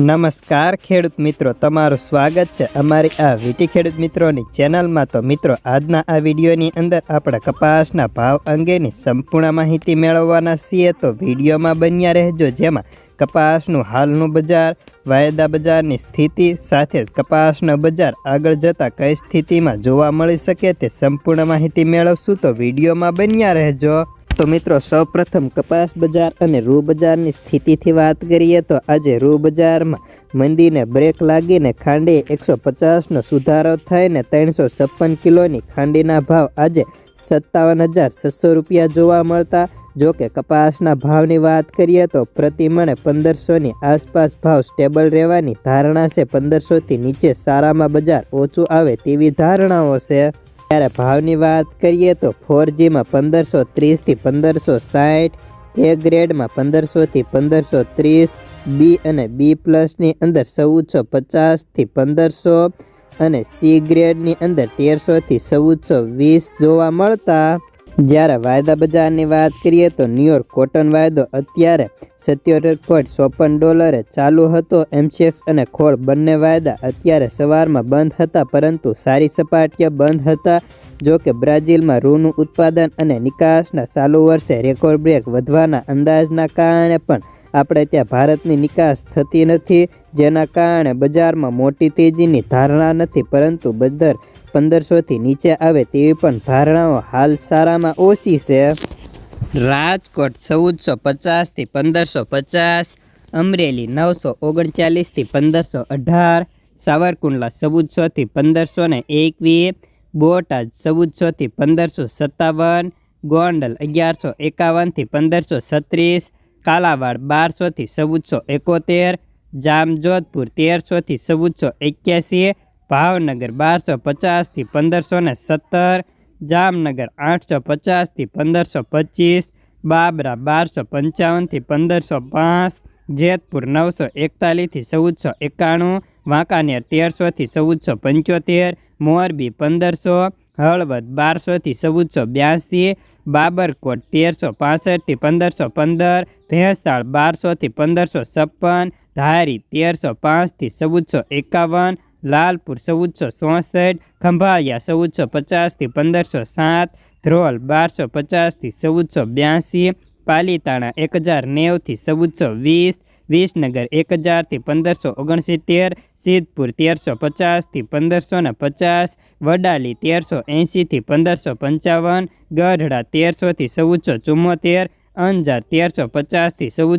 નમસ્કાર ખેડૂત મિત્રો, તમારું સ્વાગત છે અમારી આ વીટી ખેડૂત મિત્રોની ચેનલમાં. તો મિત્રો, આજના આ વિડીયોની અંદર આપણે કપાસના ભાવ અંગેની સંપૂર્ણ માહિતી મેળવવાના છીએ. તો વિડીયોમાં બન્યા રહેજો, જેમાં કપાસનું હાલનું બજાર, વાયદા બજારની સ્થિતિ, સાથે જ કપાસનો બજાર આગળ જતાં કઈ સ્થિતિમાં જોવા મળી શકે તે સંપૂર્ણ માહિતી મેળવશું. તો વિડીયોમાં બન્યા રહેજો. તો મિત્રો, સૌપ્રથમ કપાસ બજાર અને રૂ બજારની સ્થિતિથી વાત કરીએ તો આજે રૂ બજારમાં મંદીને બ્રેક લાગીને ખાંડી એકસો પચાસનો સુધારો થઈને ત્રણસો છપ્પન કિલોની ખાંડીના ભાવ આજે સત્તાવન હજાર છસો રૂપિયા જોવા મળતા જો કે કપાસના ભાવની વાત કરીએ તો પ્રતિ મણે પંદરસોની આસપાસ ભાવ સ્ટેબલ રહેવાની ધારણા છે. પંદરસોથી નીચે સારામાં બજાર ઓછું આવે તેવી ધારણાઓ છે. ત્યારે ભાવની વાત કરીએ તો ફોરજીમાં પંદરસો ત્રીસથી પંદરસો સાઠ એ ગ્રેડમાં પંદરસોથી પંદરસો ત્રીસ બી અને બી પ્લસની અંદર ચૌદસો પચાસથી પંદરસો અને સી ગ્રેડની અંદર તેરસોથી ચૌદસો વીસ જોવા મળતા જ્યારે વાયદા બજારની વાત કરીએ તો ન્યુયોર્ક કોટન વાયદો અત્યારે સત્યોતેર પોઈન્ટ ચોપન ડોલરે ચાલુ હતો. એમસીએક્સ અને ખોળ બંને વાયદા અત્યારે સવારમાં બંધ હતા, પરંતુ સારી સપાટીએ બંધ હતા. જો કે બ્રાઝિલમાં રૂનું ઉત્પાદન અને નિકાસના ચાલુ વર્ષે રેકોર્ડ બ્રેક વધવાના અંદાજના કારણે પણ આપણે ત્યાં ભારતની નિકાસ થતી નથી, જેના કારણે બજારમાં મોટી તેજીની ધારણા નથી, પરંતુ બદર પંદરસોથી નીચે આવે તેવી પણ ધારણાઓ હાલ સારામાં ઓછી છે. રાજકોટ ચૌદસો પચાસથી પંદરસો પચાસ, અમરેલી નવસો ઓગણચાલીસથી પંદરસો અઢાર, સાવરકુંડલા ચૌદસોથી પંદરસો ને એકવીસ, બોટાદ ચૌદસોથી પંદરસો સત્તાવન, ગોંડલ અગિયારસો એકાવનથી પંદરસો છત્રીસ કાલાવાડ બારસોથી ચૌદસો એકોતેર, જામજોધપુર તેરસોથી ચૌદસો એક્યાસી, ભાવનગર બારસો પચાસથી પંદરસો ને સત્તર, જામનગર આઠસો પચાસથી પંદરસો પચીસ, બાબરા બારસો પંચાવનથી પંદરસો પાંચ, જેતપુર નવસો એકતાલીસથી ચૌદસો એકાણું, વાંકાનેર તેરસોથી ચૌદસો પંચોતેર, મોરબી પંદરસો, હળવદ બારસોથી ચૌદસો બ્યાસી બાબરકોટ તેરસો પાસઠથી પંદરસો પંદર ભેંસાળ બારસોથી પંદરસો છપ્પન, ધારી તેરસો પાંચથી ચૌદસો એકાવન, લાલપુર ચૌદસો ચોસઠ, ખંભાળિયા ચૌદસો પચાસથી પંદરસો સાત, ધ્રોલ બારસો પચાસથી ચૌદસો બ્યાસી, પાલીતાણા એક હજાર નેવથી ચૌદસો વીસ વિસનગર એક હજારથી પંદરસો ઓગણસિત્તેર, સિદ્ધપુર તેરસો પચાસથી પંદરસો ને પચાસ, વડાલી તેરસો એંશીથી પંદરસો પંચાવન, ગઢડા તેરસોથી ચૌદસો ચુમ્મોતેર અંજાર તેરસો પચાસથી ચૌદસો